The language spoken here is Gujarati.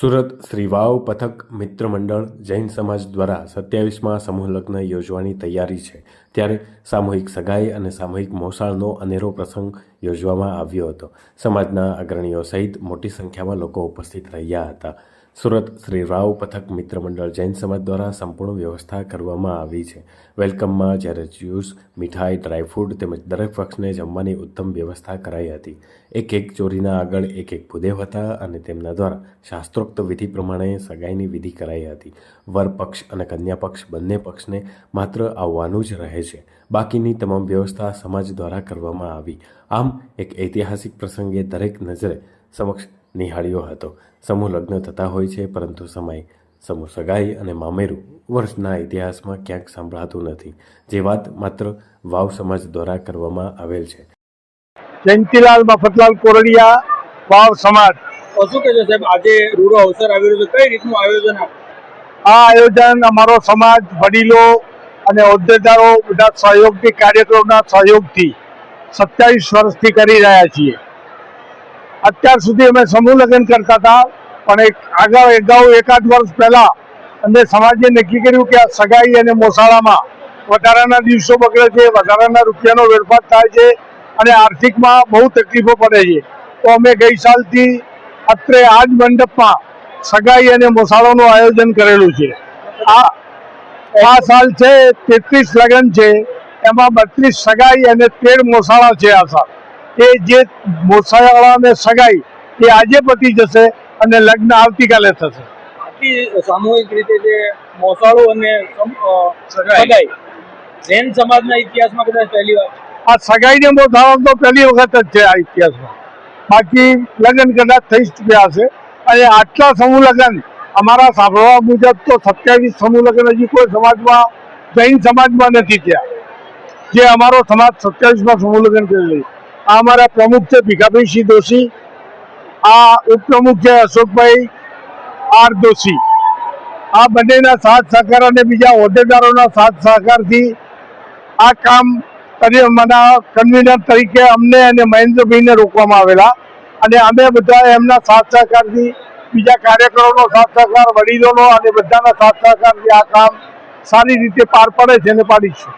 સુરત શ્રી વાવ પથક મિત્ર મંડળ જૈન સમાજ દ્વારા સત્યાવીસમાં સમૂહ લગ્ન યોજવાની તૈયારી છે. ત્યારે સામૂહિક સગાઈ અને સામૂહિક મોસાળનો અનેરો પ્રસંગ યોજવામાં આવ્યો હતો. સમાજના અગ્રણીઓ સહિત મોટી સંખ્યામાં લોકો ઉપસ્થિત રહ્યા હતા. સુરત શ્રી રાવ પથક મિત્ર મંડળ જૈન સમાજ દ્વારા સંપૂર્ણ વ્યવસ્થા કરવામાં આવી છે. વેલકમમાં જ્યારે જ્યુસ, મીઠાઈ ડ્રાયફ્રૂટ તેમજ દરેક પક્ષને જમવાની ઉત્તમ વ્યવસ્થા કરાઈ હતી. એક એક ચોરીના આગળ એક એક ભૂદેવ હતા અને તેમના દ્વારા શાસ્ત્રોક્ત વિધિ પ્રમાણે સગાઈની વિધિ કરાઈ હતી. વર પક્ષ અને કન્યા પક્ષ બંને પક્ષને માત્ર આવવાનું જ રહે છે. બાકીની તમામ વ્યવસ્થા સમાજ દ્વારા કરવામાં આવી. આમ, એક ઐતિહાસિક પ્રસંગે દરેક નજરે સમક્ષ નિહાળ્યો હતો. સમૂહ લગ્ન થતા હોય છે પરંતુ સમય સમૂહ સગાઈ અને મામેરું વર્ષના ઇતિહાસમાં ક્યાંક સાંભળાતું નથી. જે વાત માત્ર વાવ સમાજ દ્વારા કરવામાં આવેલ છે. જયંતિલાલ મફતલાલ કોરડિયા વાવ સમાજ. શું કહેશો સાહેબ આજે રૂડો અવસર આવી રહ્યો છે કઈ રીતનું આયોજન આ આયોજન અમારો સમાજ વડીલો અને હોદ્દેદારો બધા સહયોગથી કાર્યક્રમના સહયોગથી સત્યાવીસ વર્ષથી કરી રહ્યા છીએ. અત્યાર સુધી અમે સમૂહ લગ્ન કરતા હતા, પણ એક આગળ અગાઉ એકાદ વર્ષ પહેલા અમે સમાજે નક્કી કર્યું કે આ સગાઈ અને મોસાળામાં વધારાના દિવસો બગડે છે, વધારાના રૂપિયાનો વેરફાર થાય છે અને આર્થિકમાં બહુ તકલીફો પડે છે. તો અમે ગઈ સાલથી અત્રે આ જ મંડપમાં સગાઈ અને મોસાળોનું આયોજન કરેલું છે. આ આ સાલ છે, તેત્રીસ લગ્ન છે, એમાં બત્રીસ સગાઈ અને તેર મોસાળા છે આ સાલ. એ જે મોસાવાળાને સગાઈ એ આજે પતી જશે અને લગ્ન આવતીકાલે થશે. સામૂહિક રીતે જે મોસાળો અને સગાઈ જૈન સમાજના ઇતિહાસમાં કદાચ પહેલી વાર. આ સગાઈને મોસાળો તો પહેલી વખત જ છે આ ઇતિહાસમાં. બાકી લગ્ન કદાચ થઈ ચૂક્યા હશે. અને આટલા સમૂહ લગ્ન અમારા સાંભળવા મુજબ તો સત્યાવીસ સમૂહ લગ્ન હજી કોઈ સમાજમાં જૈન સમાજમાં નથી થયા. જે અમારો સમાજ સત્યાવીસમાં સમૂહ લગ્ન કરેલી આ અમારા પ્રમુખ છે, ભીખાભાઈસિંહ દોશી. આ ઉપપ્રમુખ છે, અશોકભાઈ આર દોશી. આ બંનેના સાથ સહકાર અને બીજા હોદ્દેદારોના સાથ સહકારથી આ કામ મને કન્વીનર તરીકે અમને અને મહેન્દ્રભાઈને રોકવામાં આવેલા. અને અમે બધા એમના સાથ સહકારથી બીજા કાર્યકરોનો સાથ સહકાર, વડીલોનો અને બધાના સાથ સહકારથી આ કામ સારી રીતે પાર પડે છે અને પાડીશું